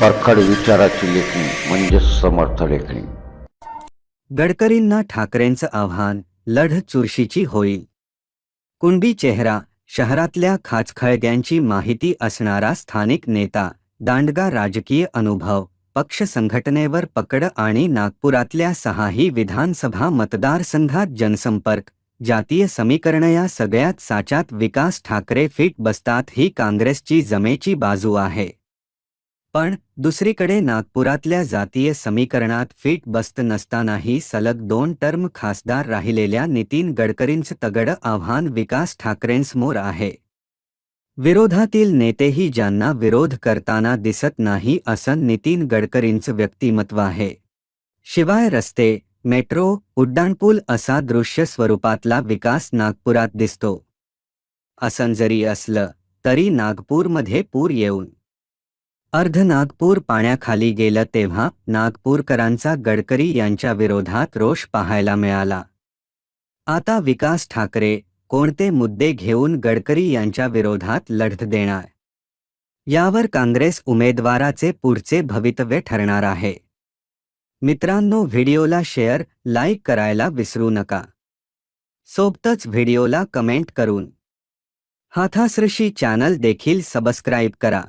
परखड विचाराची लेखणी म्हणजे समर्थ लेखणी. गडकरींना ठाकरेंचं आव्हान लढ चुरशीची होईल कुणबी चेहरा शहरातल्या खाचखळग्यांची माहिती असणारा स्थानिक नेता दांडगा राजकीय अनुभव पक्ष संघटनेवर पकड आणि नागपुरातल्या सहाही विधानसभा मतदारसंघात जनसंपर्क जातीय समीकरण या सगळ्यात साच्यात विकास ठाकरे फिट बसतात ही काँग्रेसची जमेची बाजू आहे. पण दुसरीकडे नागपुरातल्या जातीय समीकरणात फिट बसत नसतानाही सलग दोन टर्म खासदार राहिलेल्या नितीन गडकरींचं तगड आव्हान विकास ठाकरेंसमोर आहे. विरोधातील नेतेही ज्यांना विरोध करताना दिसत नाही असं नितीन गडकरींचं व्यक्तिमत्व आहे. शिवाय रस्ते मेट्रो उड्डाणपूल असा दृश्य स्वरूपातला विकास नागपुरात दिसतो. असं जरी असलं तरी नागपूरमध्ये पूर येऊन अर्ध नागपूर पाण्याखाली गेलं तेव्हा नागपूरकरांचा गडकरी यांच्या विरोधात रोष पाहायला मिळाला. आता विकास ठाकरे कोणते मुद्दे घेऊन गडकरी यांच्या विरोधात लढत देणार? यावर काँग्रेस उमेदवाराचे पुढचे भवितव्य ठरणार आहे. मित्रांनो व्हिडिओला शेअर लाईक करायला विसरू नका. सोबतच व्हिडिओला कमेंट करून. हाथासृशी चॅनल देखील सबस्क्राईब करा.